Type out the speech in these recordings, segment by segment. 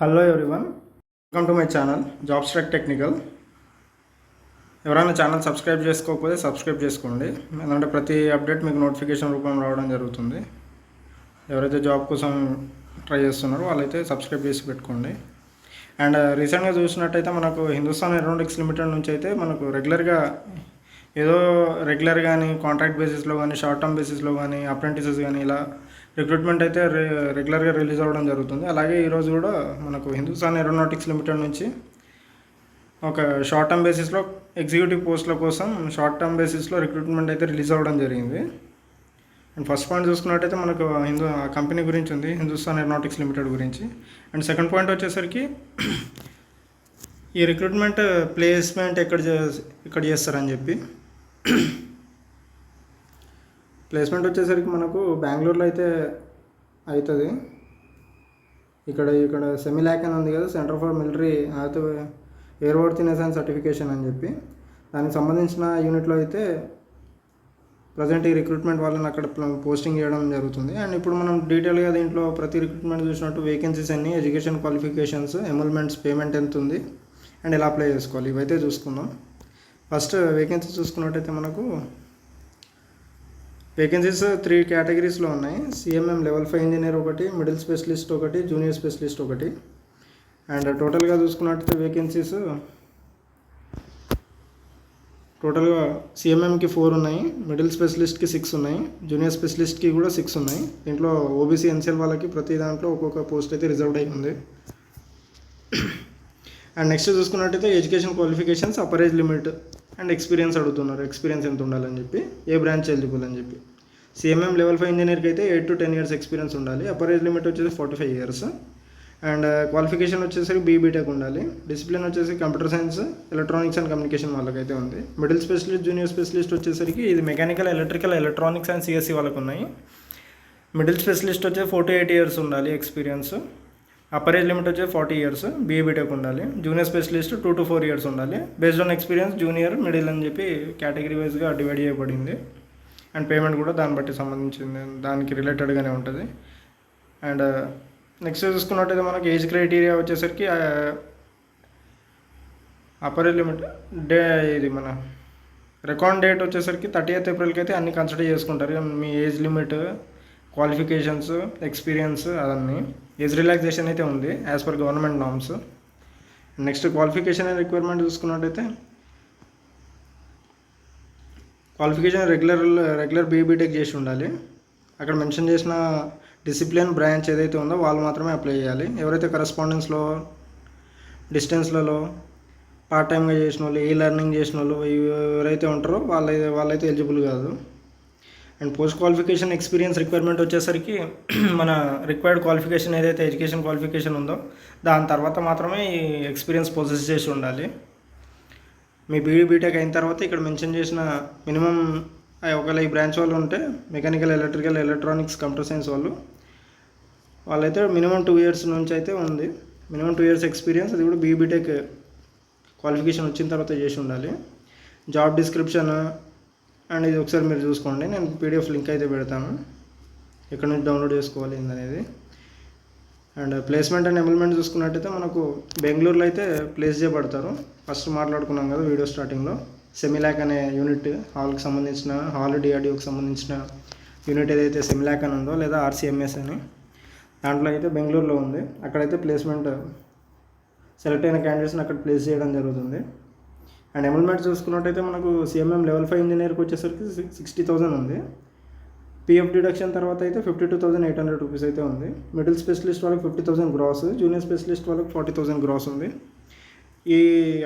Hello everyone welcome to my channel jobs track technical ఎవరైనా channel subscribe చేసుకోకపోతే subscribe చేసుకోండి. ఎందుకంటే ప్రతి అప్డేట్ మీకు నోటిఫికేషన్ రూపంలో రావడం జరుగుతుంది. ఎవరైతే జాబ్ కోసం ట్రై చేస్తున్నారో వాళ్ళైతే సబ్స్క్రైబ్ చేసి పెట్టుకోండి. అండ్ uh, రీసెంట్గా చూసినట్టయితే మనకు హిందుస్థాన్ ఎరోనాటిక్స్ లిమిటెడ్ నుంచి అయితే మనకు రెగ్యులర్గా ఏదో రెగ్యులర్ కానీ కాంట్రాక్ట్ బేసిస్లో కానీ షార్ట్ టర్మ్ బేసిస్లో కానీ అప్రెంటిసెస్ కానీ ఇలా రిక్రూట్మెంట్ అయితే రె రెగ్యులర్గా రిలీజ్ అవ్వడం జరుగుతుంది. అలాగే ఈరోజు కూడా మనకు హిందుస్థాన్ ఏరోనాటిక్స్ లిమిటెడ్ నుంచి ఒక షార్ట్ టర్మ్ బేసిస్లో ఎగ్జిక్యూటివ్ పోస్టుల కోసం షార్ట్ టర్మ్ బేసిస్లో రిక్రూట్మెంట్ అయితే రిలీజ్ అవ్వడం జరిగింది. అండ్ ఫస్ట్ పాయింట్ చూసుకున్నట్టయితే మనకు హిందూ ఆ కంపెనీ గురించి ఉంది హిందుస్థాన్ ఏరోనాటిక్స్ లిమిటెడ్ గురించి. అండ్ సెకండ్ పాయింట్ వచ్చేసరికి ఈ రిక్రూట్మెంట్ ప్లేస్మెంట్ ఎక్కడ చే- ఇక్కడ చేస్తారని చెప్పి ప్లేస్మెంట్ వచ్చేసరికి మనకు బెంగళూరులో అయితే అవుతుంది. ఇక్కడ ఇక్కడ సెమిలాక్ అని ఉంది కదా సెంటర్ ఫర్ మిలిటరీ అయితే ఎయిర్వర్తినెస్ అండ్ సర్టిఫికేషన్ అని చెప్పి. దానికి సంబంధించిన యూనిట్లో అయితే ప్రజెంట్ ఈ రిక్రూట్మెంట్ వాళ్ళని అక్కడ పోస్టింగ్ చేయడం జరుగుతుంది. అండ్ ఇప్పుడు మనం డీటెయిల్గా దీంట్లో ప్రతి రిక్రూట్మెంట్ చూసినట్టు వేకెన్సీస్ అన్ని ఎడ్యుకేషన్ క్వాలిఫికేషన్స్ ఎమల్మెంట్స్ పేమెంట్ ఎంత ఉంది అండ్ ఎలా అప్లై చేసుకోవాలి ఇవైతే చూసుకుందాం. ఫస్ట్ వేకెన్సీ చూసుకున్నట్టయితే మనకు వేకెన్సీస్ త్రీ కేటగిరీస్లో ఉన్నాయి. సిఎంఎం లెవెల్ ఫైవ్ ఇంజనీర్ ఒకటి మిడిల్ స్పెషలిస్ట్ ఒకటి జూనియర్ స్పెషలిస్ట్ ఒకటి. అండ్ టోటల్గా చూసుకున్నట్టయితే వేకెన్సీస్ టోటల్గా సిఎంఎంకి ఫోర్ ఉన్నాయి మిడిల్ స్పెషలిస్ట్కి సిక్స్ ఉన్నాయి జూనియర్ స్పెషలిస్ట్కి కూడా సిక్స్ ఉన్నాయి. దీంట్లో ఓబీసీ ఎన్సీఎల్ వాళ్ళకి ప్రతి దాంట్లో ఒక్కొక్క పోస్ట్ అయితే రిజర్వ్డ్ అయి ఉంది అండ్ నెక్స్ట్ చూసుకున్నట్టయితే education qualifications upper age age limit and experience అడుగుతున్నారు. ఎక్స్పీరియన్స్ ఎంత ఉండాలని చెప్పి ఏ బ్రాంచ్ ఎలిజిబుల్ అని చెప్పి. సిఎంఎం లెవెల్ ఫైవ్ ఇంజనీర్కి అయితే eight to ten years experience ఉండాలి. అప్పర్ ఏజ్ లిమిట్ వచ్చేసి forty five years and uh, qualification వచ్చేసరికి బీబీటెక్ ఉండాలి. డిసిప్లిన్ వచ్చేసి computer science electronics and communication వాళ్ళకైతే ఉంది. మిడిల్ స్పెషలిస్ట్ జూనియర్ స్పెషలిస్ట్ వచ్చేసరికి ఇది mechanical electrical electronics and CSE వాళ్ళకు ఉన్నాయి మిడిల్ స్పెషలిస్ట్ వచ్చే ఫోర్టీ ఎయిట్ ఇయర్స్ ఉండాలి ఎక్స్పీరియన్స్ అప్పర్ ఏజ్ లిమిట్ వచ్చే ఫార్టీ ఇయర్స్ బీఏబీటెక్ ఉండాలి. Junior specialist two to four years ఉండాలి. Based on experience junior middle అని చెప్పి కేటగిరీ వైజ్గా డివైడ్ చేయబడింది. అండ్ పేమెంట్ కూడా దాన్ని బట్టి సంబంధించింది. దానికి రిలేటెడ్గానే ఉంటుంది. అండ్ నెక్స్ట్ చూసుకున్నట్టయితే మనకి ఏజ్ క్రైటీరియా వచ్చేసరికి uh, అప్పర్ లిమిట్ డే ఇది మన రికార్డ్ డేట్ వచ్చేసరికి థర్టీ ఎయిత్ ఏప్రిల్కి అయితే అన్ని కన్సిడర్ చేసుకుంటారు. మీ ఏజ్ లిమిట్ క్వాలిఫికేషన్స్ ఎక్స్పీరియన్స్ అవన్నీ ఏజ్ రిలాక్సేషన్ అయితే ఉంది as per government norms next qualification and requirement చూసుకున్నట్టయితే qualification regular regular B BTech చేసి ఉండాలి. అక్కడ మెన్షన్ చేసిన డిసిప్లిన్ బ్రాంచ్ ఏదైతే ఉందో వాళ్ళు మాత్రమే అప్లై చేయాలి. ఎవరైతే కరస్పాండెన్స్లో డిస్టెన్స్లలో పార్ట్ టైంగా చేసిన వాళ్ళు ఈ లెర్నింగ్ చేసిన వాళ్ళు ఎవరైతే ఉంటారో వాళ్ళ వాళ్ళైతే ఎలిజిబుల్ కాదు. And post qualification experience requirement వచ్చేసరికి మన రిక్వైర్డ్ క్వాలిఫికేషన్ ఏదైతే ఎడ్యుకేషన్ క్వాలిఫికేషన్ ఉందో దాని తర్వాత మాత్రమే ఈ ఎక్స్పీరియన్స్ పొజెస్ చేసి ఉండాలి. మీ బీఈ బీటెక్ అయిన తర్వాత ఇక్కడ మెన్షన్ చేసిన మినిమం ఒకవేళ ఈ బ్రాంచ్ వాళ్ళు ఉంటే mechanical electrical electronics computer science వాళ్ళు వాళ్ళైతే మినిమం టూ ఇయర్స్ నుంచి అయితే ఉంది. మినిమం టూ ఇయర్స్ ఎక్స్పీరియన్స్ అది కూడా బీఈ బీటెక్ క్వాలిఫికేషన్ వచ్చిన తర్వాత చేసి ఉండాలి. జాబ్ డిస్క్రిప్షన్ అండ్ ఇది ఒకసారి మీరు చూసుకోండి. నేను పీడిఎఫ్ లింక్ అయితే పెడతాను. ఎక్కడ నుంచి డౌన్లోడ్ చేసుకోవాలి ఏందనేది. అండ్ ప్లేస్మెంట్ అండ్ ఎంప్లాయ్మెంట్ చూసుకున్నట్టయితే మనకు బెంగళూరులో అయితే ప్లేస్ చేయబడతారు. ఫస్ట్ మాట్లాడుకున్నాం కదా వీడియో స్టార్టింగ్లో సెమిలాక్ అనే యూనిట్ హాల్కి సంబంధించిన హాల్ డిఆర్డిఓకి సంబంధించిన యూనిట్ ఏదైతే సెమిలాక్ అని ఉందో లేదా ఆర్సీఎంఎస్ అని దాంట్లో అయితే బెంగళూరులో ఉంది. అక్కడైతే ప్లేస్మెంట్ సెలెక్ట్ అయిన క్యాండిడేట్స్ని అక్కడ ప్లేస్ చేయడం జరుగుతుంది. అండ్ ఎమల్మెంట్ చూసుకున్నట్టయితే మనకు సిఎంఎం లెవెల్ ఫైవ్ ఇంజనీర్కి వచ్చేసరికి సిక్స్టీ థౌసండ్ ఉంది. పిఎఫ్ డిడక్షన్ తర్వాత అయితే fifty two thousand eight hundred rupees అయితే ఉంది. మిడిల్ స్పెషలిస్ట్ వాళ్ళకి fifty thousand gross junior specialist వాళ్ళకి ఫార్టీ థౌసండ్ గ్రాస్ ఉంది. ఈ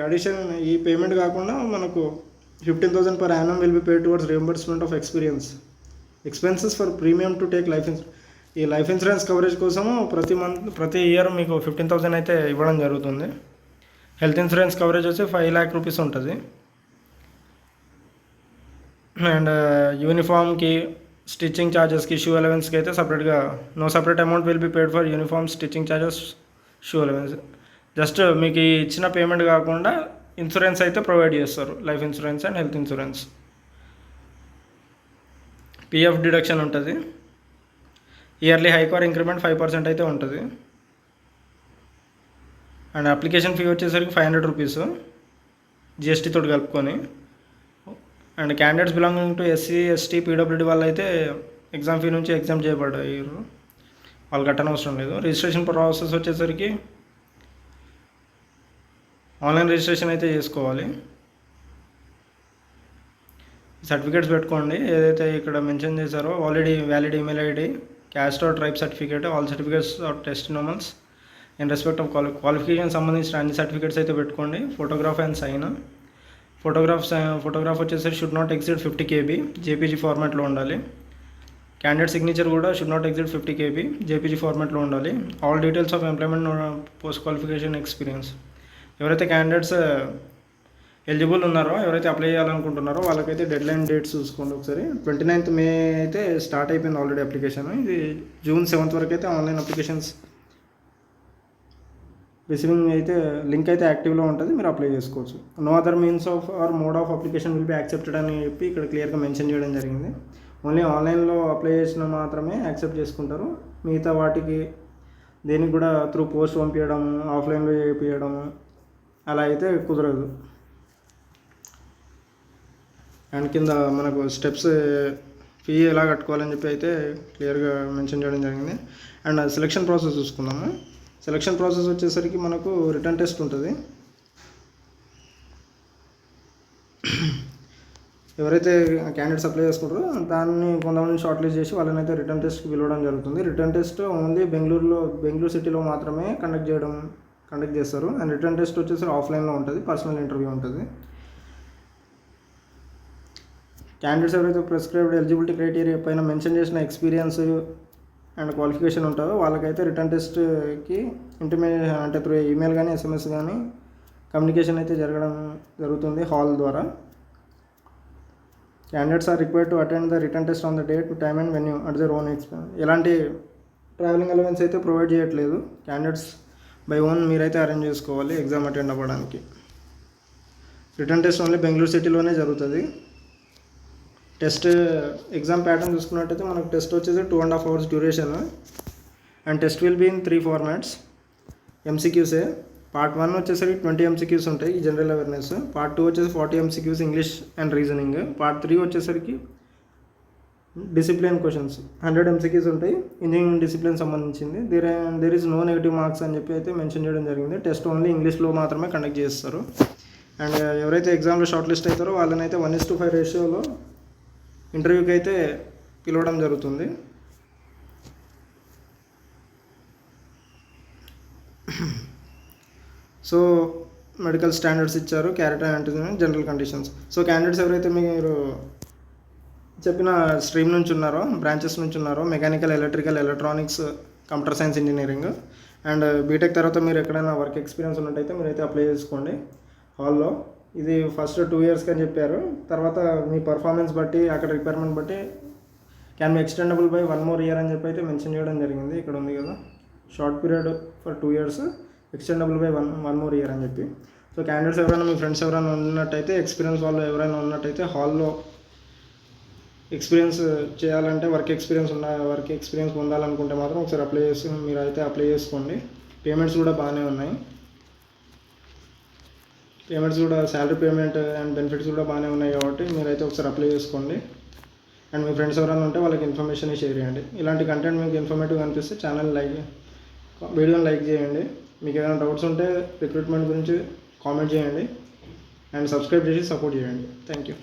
అడిషన్ ఈ పేమెంట్ కాకుండా మనకు fifteen thousand per annum will be pay towards reimbursement of experience expenses for premium to take life insurance ఈ లైఫ్ ఇన్సూరెన్స్ కవరేజ్ కోసము ప్రతి month ప్రతి ఇయర్ మీకు ఫిఫ్టీన్ థౌసండ్ అయితే ఇవ్వడం జరుగుతుంది. హెల్త్ ఇన్సూరెన్స్ కవరేజ్ వచ్చి ఫైవ్ ల్యాక్ రూపీస్ ఉంటుంది. అండ్ యూనిఫామ్కి స్టిచ్చింగ్ ఛార్జెస్కి షూ అలవెన్స్కి అయితే సపరేట్గా no separate amount will be paid for uniform stitching charges shoe allowance just మీకు ఇచ్చిన పేమెంట్ కాకుండా ఇన్సూరెన్స్ అయితే ప్రొవైడ్ చేస్తారు. Life insurance and health insurance PF deduction ఉంటుంది. Yearly hike or increment five percent అయితే ఉంటుంది. అండ్ అప్లికేషన్ ఫీ వచ్చేసరికి five hundred rupees. GST తోటి కలుపుకొని. And candidates belonging to SC ST PWD వాళ్ళు అయితే ఎగ్జామ్ ఫీ నుంచి ఎగ్జామ్ చేయబడ్డారు. వాళ్ళు కట్టనవసరం లేదు. రిజిస్ట్రేషన్ ప్రాసెస్ వచ్చేసరికి ఆన్లైన్ రిజిస్ట్రేషన్ అయితే చేసుకోవాలి. సర్టిఫికేట్స్ పెట్టుకోండి. ఏదైతే ఇక్కడ మెన్షన్ చేశారో already valid email ID caste or tribe certificate all certificates or testimonials in respect of quali qualification సంబంధించిన అన్ని సర్టిఫికేట్స్ అయితే పెట్టుకోండి. Photograph and sign photographs photograph వచ్చేసరికి should not exceed fifty KB JPG ఫార్మాట్లో ఉండాలి. క్యాండిడేట్ సిగ్నేచర్ కూడా should not exceed fifty KB JPG ఫార్మాట్లో ఉండాలి. All details of employment post qualification experience ఎవరైతే క్యాండిడేట్స్ ఎలిజిబుల్ ఉన్నారో ఎవరైతే అప్లై చేయాలనుకుంటున్నారో వాళ్ళకైతే డెడ్ లైన్ డేట్స్ చూసుకోండి ఒకసారి. ట్వంటీ నైన్త్ మే అయితే స్టార్ట్ అయిపోయింది ఆల్రెడీ అప్లికేషన్ ఇది జూన్ సెవెంత్ వరకు అయితే ఆన్లైన్ అప్లికేషన్స్ రిసీవింగ్ అయితే లింక్ అయితే యాక్టివ్లో ఉంటుంది మీరు అప్లై చేసుకోవచ్చు. No other means of or mode of application will be accepted అని చెప్పి ఇక్కడ క్లియర్గా మెన్షన్ చేయడం జరిగింది. ఓన్లీ ఆన్లైన్లో అప్లై చేసిన మాత్రమే యాక్సెప్ట్ చేసుకుంటారు. మిగతా వాటికి దేనికి కూడా త్రూ పోస్ట్ పంపించడం ఆఫ్లైన్లో చేయించడం అలా అయితే కుదరదు. అండ్ కింద మనకు స్టెప్స్ ఫీ ఎలా కట్టుకోవాలని చెప్పి అయితే క్లియర్గా మెన్షన్ చేయడం జరిగింది. అండ్ సెలక్షన్ ప్రాసెస్ చూసుకుందాము. సెలక్షన్ ప్రాసెస్ వచ్చేసరికి మనకు రిటర్న్ టెస్ట్ ఉంటుంది. ఎవరైతే క్యాండిడేట్స్ అప్లై చేసుకుంటారో దాన్ని కొంతమంది షార్ట్ లిస్ట్ చేసి వాళ్ళని అయితే రిటర్న్ టెస్ట్కి పిలవడం జరుగుతుంది. రిటర్న్ టెస్ట్ ఓన్లీ బెంగళూరులో బెంగళూరు సిటీలో మాత్రమే కండక్ట్ చేయడం కండక్ట్ చేస్తారు. అండ్ రిటర్న్ టెస్ట్ వచ్చేసరికి ఆఫ్లైన్లో ఉంటుంది. పర్సనల్ ఇంటర్వ్యూ ఉంటుంది. క్యాండిడేట్స్ ఎవరైతే ప్రిస్క్రైబ్డ్ ఎలిజిబిలిటీ క్రైటీరియా పైన మెన్షన్ చేసిన ఎక్స్పీరియన్స్ అండ్ క్వాలిఫికేషన్ ఉంటుందో వాళ్ళకైతే రిటర్న్ టెస్ట్కి ఇంటిమే అంటే త్రూ ఈమెయిల్ కానీ ఎస్ఎంఎస్ కానీ కమ్యూనికేషన్ అయితే జరగడం జరుగుతుంది హాల్ ద్వారా. Candidates are required to attend the written test on the date time and venue at their own expense ఎలాంటి ట్రావెలింగ్ అలవెన్స్ అయితే ప్రొవైడ్ చేయట్లేదు. క్యాండిడేట్స్ బై ఓన్ మీరైతే అరేంజ్ చేసుకోవాలి ఎగ్జామ్ అటెండ్ అవ్వడానికి. రిటర్న్ టెస్ట్ ఓన్లీ బెంగళూరు సిటీలోనే జరుగుతుంది. Test exam pattern చూసుకున్నట్టయితే మనకు టెస్ట్ వచ్చేసి two and half hours duration and test will be in three formats MCQs part one వచ్చేసరికి ట్వంటీ ఎంసీక్యూస్ ఉంటాయి జనరల్ అవేర్నెస్ పార్ట్ టూ వచ్చేసి forty MCQs English and reasoning part three వచ్చేసరికి discipline questions hundred MCQs ఉంటాయి engineering discipline సంబంధించింది. There there is no negative marks అని చెప్పి అయితే mention చేయడం జరిగింది. టెస్ట్ ఓన్లీ ఇంగ్లీష్లో మాత్రమే కండక్ట్ చేస్తారు. అండ్ ఎవరైతే ఎగ్జామ్లో షార్ట్ లిస్ట్ అవుతారో వాళ్ళనైతే వన్ ఇస్ టు ఫైవ్ రేషియోలో ఇంటర్వ్యూకి అయితే పిలవడం జరుగుతుంది. సో మెడికల్ స్టాండర్డ్స్ ఇచ్చారు క్యారెట్ అంటే జనరల్ కండిషన్స్. సో క్యాండిడేట్స్ ఎవరైతే మీరు చెప్పిన స్ట్రీమ్ నుంచి ఉన్నారో బ్రాంచెస్ నుంచి ఉన్నారో mechanical electrical electronics computer science engineering and BTech తర్వాత మీరు ఎక్కడైనా వర్క్ ఎక్స్పీరియన్స్ ఉన్నట్టయితే మీరైతే అప్లై చేసుకోండి. హాల్లో ఇది ఫస్ట్ టూ ఇయర్స్కి అని చెప్పారు. తర్వాత మీ పర్ఫార్మెన్స్ బట్టి అక్కడ రిక్వైర్మెంట్ బట్టి can be extendable by one more year అని చెప్పి అయితే మెన్షన్ చేయడం జరిగింది. ఇక్కడ ఉంది కదా. Short period for two years extendable by one one more year అని చెప్పి. సో క్యాండిడేట్స్ ఎవరైనా మీ ఫ్రెండ్స్ ఎవరైనా ఉన్నట్టయితే ఎక్స్పీరియన్స్ వాళ్ళు ఎవరైనా ఉన్నట్టయితే హాల్లో ఎక్స్పీరియన్స్ చేయాలంటే వర్క్ ఎక్స్పీరియన్స్ ఉన్న వర్క్ ఎక్స్పీరియన్స్ పొందాలనుకుంటే మాత్రం ఒకసారి అప్లై చేసి మీరు అయితే అప్లై చేసుకోండి. పేమెంట్స్ కూడా బాగానే ఉన్నాయి. పేమెంట్స్ కూడా శాలరీ పేమెంట్ అండ్ బెనిఫిట్స్ కూడా బాగానే ఉన్నాయి కాబట్టి మీరైతే ఒకసారి అప్లై చేసుకోండి. అండ్ మీ ఫ్రెండ్స్ ఎవరైనా ఉంటే వాళ్ళకి ఇన్ఫర్మేషన్ షేర్ చేయండి. ఇలాంటి కంటెంట్ మీకు ఇన్ఫర్మేటివ్ అనిపిస్తే ఛానల్ లైక్ వీడియోని లైక్ చేయండి. మీకు ఏదైనా డౌట్స్ ఉంటే రిక్రూట్మెంట్ గురించి కామెంట్ చేయండి. అండ్ సబ్స్క్రైబ్ చేసి సపోర్ట్ చేయండి. Thank you